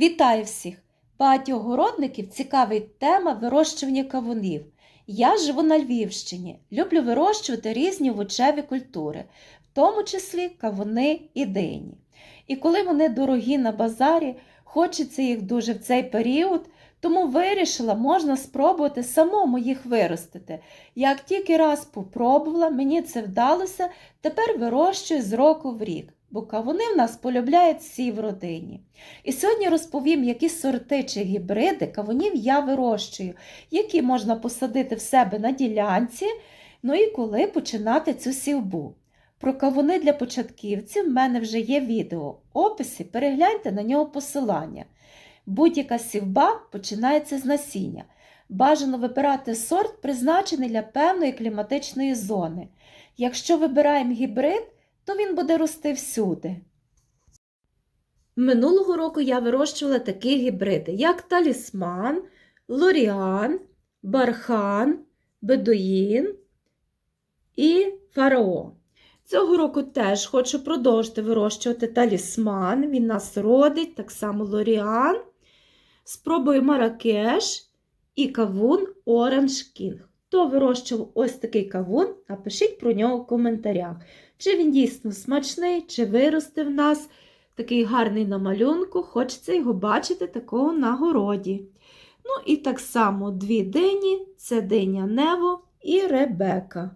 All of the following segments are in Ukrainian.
Вітаю всіх! Багатьох городників цікавить тема вирощування кавунів. Я живу на Львівщині, люблю вирощувати різні овочеві культури, в тому числі кавуни і дині. І коли вони дорогі на базарі, хочеться їх дуже в цей період, тому вирішила, можна спробувати самому їх виростити. Як тільки раз попробувала, мені це вдалося, тепер вирощую з року в рік, бо кавуни в нас полюбляють всі в родині. І сьогодні розповім, які сорти чи гібриди кавунів я вирощую, які можна посадити в себе на ділянці, ну і коли починати цю сівбу. Про кавуни для початківців в мене вже є відео. Описі перегляньте на нього посилання. Будь-яка сівба починається з насіння. Бажано вибирати сорт, призначений для певної кліматичної зони. Якщо вибираємо гібрид, то він буде рости всюди. Минулого року я вирощувала такі гібриди, як талісман, лоріан, бархан, бедуїн і фараон. Цього року теж хочу продовжити вирощувати талісман. Він нас родить, так само лоріан. Спробую маракеш і кавун Orange King. Хто вирощував ось такий кавун, напишіть про нього в коментарях. Чи він дійсно смачний, чи виросте в нас такий гарний на малюнку, хочеться його бачити такого на городі. Ну і так само дві дині це диня Нево і Ребека.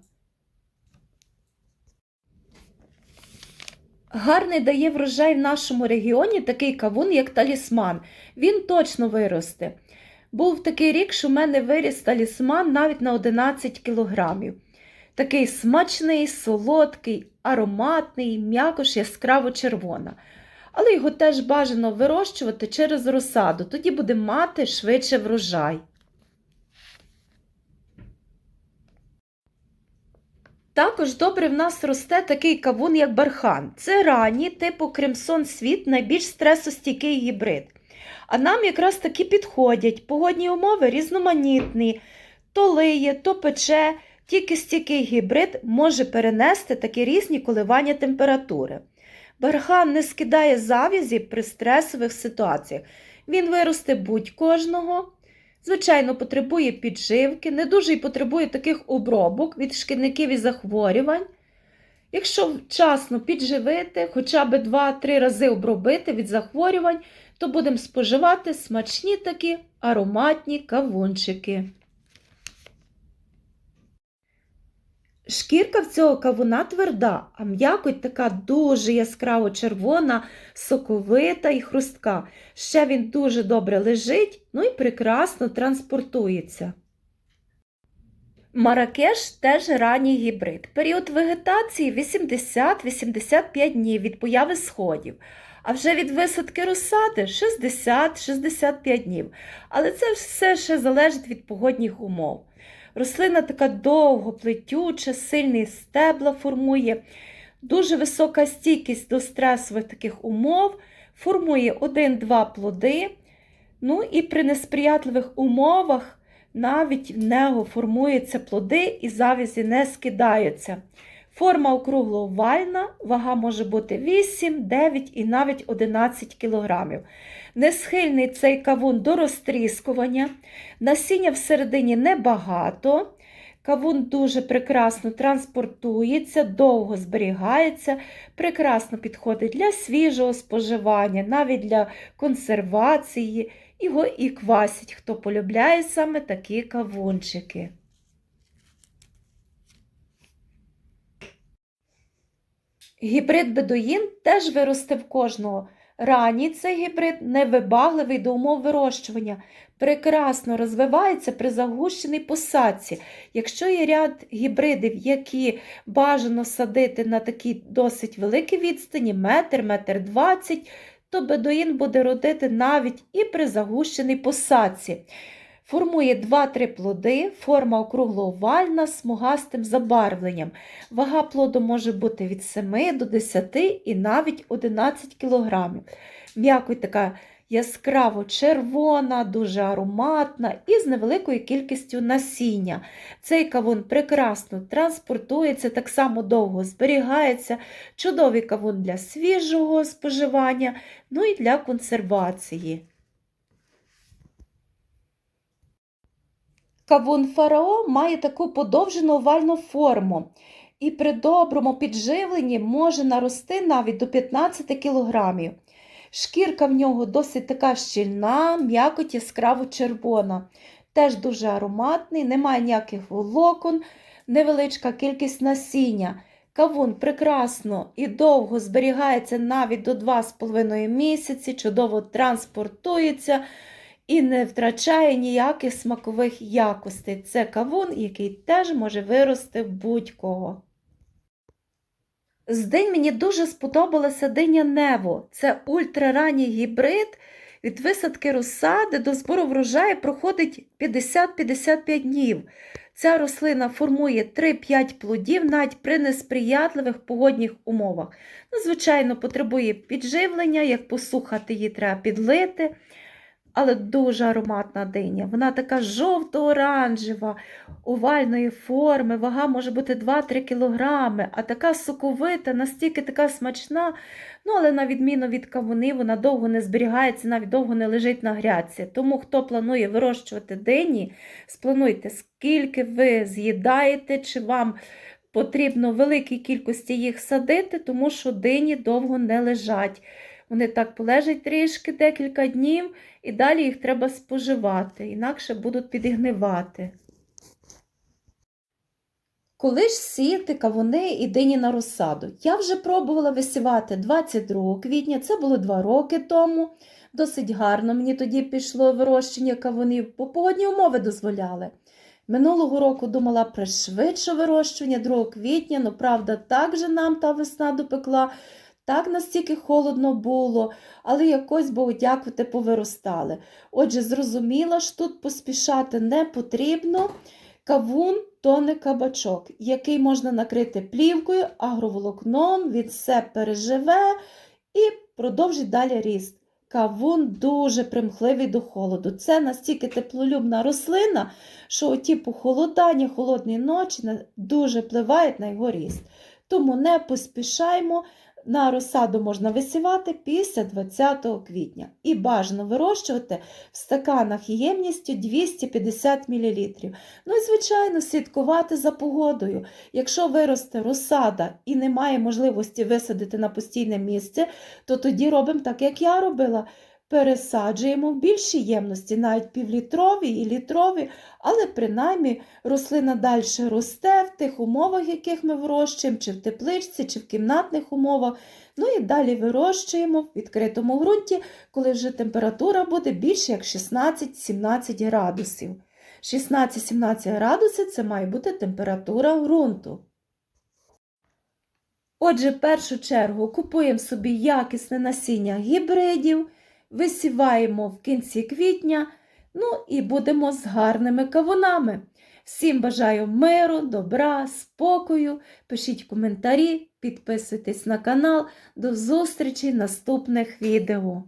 Гарний дає врожай в нашому регіоні такий кавун, як талісман. Він точно виросте. Був такий рік, що в мене виріс талісман навіть на 11 кілограмів. Такий смачний, солодкий, ароматний, м'якош яскраво червона. Але його теж бажано вирощувати через розсаду, тоді буде мати швидше врожай. Також добре в нас росте такий кавун, як бархан. Це ранній, типу Кремсон Світ, найбільш стресостійкий гібрид. А нам якраз таки підходять погодні умови різноманітні, то лиє, то пече, тільки стійкий гібрид може перенести такі різні коливання температури. Бархан не скидає завязі при стресових ситуаціях. Він виросте будь-кожного. Звичайно, потребує підживки, не дуже й потребує таких обробок від шкідників і захворювань. Якщо вчасно підживити, хоча б 2-3 рази обробити від захворювань, то будемо споживати смачні такі ароматні кавунчики. Шкірка в цього кавуна тверда, а м'якоть така дуже яскраво червона, соковита і хрустка. Ще він дуже добре лежить, ну і прекрасно транспортується. Маракеш теж ранній гібрид. Період вегетації 80-85 днів від появи сходів, а вже від висадки розсади 60-65 днів. Але це все ще залежить від погодних умов. Рослина така довгоплетюча, сильний стебла формує, дуже висока стійкість до стресових таких умов, формує 1-2 плоди. Ну і при несприятливих умовах навіть в нього формуються плоди і завязі не скидаються. Форма округло-овальна, вага може бути 8, 9 і навіть 11 кг. Несхильний цей кавун до розтріскування, насіння всередині небагато. Кавун дуже прекрасно транспортується, довго зберігається, прекрасно підходить для свіжого споживання, навіть для консервації. Його і квасять, хто полюбляє саме такі кавунчики. Гібрид бедуїн теж виросте в кожного. Ранній цей гібрид невибагливий до умов вирощування, прекрасно розвивається при загущеній посадці. Якщо є ряд гібридів, які бажано садити на такій досить великій відстані, метр, метр двадцять, то бедуїн буде родити навіть і при загущеній посадці. Формує 2-3 плоди, форма округло-овальна, смугастим забарвленням. Вага плоду може бути від 7 до 10 і навіть 11 кг. М'якоть така яскраво червона, дуже ароматна і з невеликою кількістю насіння. Цей кавун прекрасно транспортується, так само довго зберігається, чудовий кавун для свіжого споживання, ну і для консервації. Кавун фарао має таку подовжену овальну форму. І при доброму підживленні може нарости навіть до 15 кілограмів. Шкірка в нього досить така щільна, м'якоть яскраво червона. Теж дуже ароматний, немає ніяких волокон, невеличка кількість насіння. Кавун прекрасно і довго зберігається навіть до 2,5 місяці, чудово транспортується і не втрачає ніяких смакових якостей. Це кавун, який теж може вирости будь-кого. З день мені дуже сподобалася диня Нево. Це ультраранній гібрид. Від висадки розсади до збору врожаю проходить 50-55 днів. Ця рослина формує 3-5 плодів навіть при несприятливих погодних умовах. Ну, звичайно, потребує підживлення, як посухати її треба підлити. Але дуже ароматна диня. Вона така жовто-оранжева, овальної форми, вага може бути 2-3 кілограми, а така соковита, настільки така смачна. Ну, але на відміну від кавуни, вона довго не зберігається, навіть довго не лежить на грядці. Тому, хто планує вирощувати дині, сплануйте, скільки ви з'їдаєте, чи вам потрібно великій кількості їх садити, тому що дині довго не лежать. Вони так полежать трішки декілька днів, і далі їх треба споживати, інакше будуть підігнивати. Коли ж сіяти кавуни і дині на розсаду? Я вже пробувала висівати 22 квітня, це було 2 роки тому. Досить гарно мені тоді пішло вирощення кавунів, бо погодні умови дозволяли. Минулого року думала пришвидше вирощування 2 квітня, ну правда, так же нам та весна допекла, так настільки холодно було, але якось Богу дякувати, повиростали. Отже, зрозуміла, що тут поспішати не потрібно. Кавун то не кабачок, який можна накрити плівкою, агроволокном, він все переживе і продовжить далі ріст. Кавун дуже примхливий до холоду. Це настільки теплолюбна рослина, що оті похолодання, холодні ночі дуже впливають на його ріст. Тому не поспішаймо. На розсаду можна висівати після 20 квітня і бажано вирощувати в стаканах ємністю 250 мл. Ну і, звичайно, слідкувати за погодою. Якщо виросте розсада і немає можливості висадити на постійне місце, то тоді робимо так, як я робила. Пересаджуємо в більші ємності, навіть півлітрові і літрові, але принаймні рослина далі росте в тих умовах, яких ми вирощуємо, чи в тепличці, чи в кімнатних умовах. Ну і далі вирощуємо в відкритому ґрунті, коли вже температура буде більше як 16-17 градусів. 16-17 градусів це має бути температура ґрунту. Отже, в першу чергу купуємо собі якісне насіння гібридів, висіваємо в кінці квітня, ну і будемо з гарними кавунами. Всім бажаю миру, добра, спокою. Пишіть коментарі, підписуйтесь на канал. До зустрічі в наступних відео.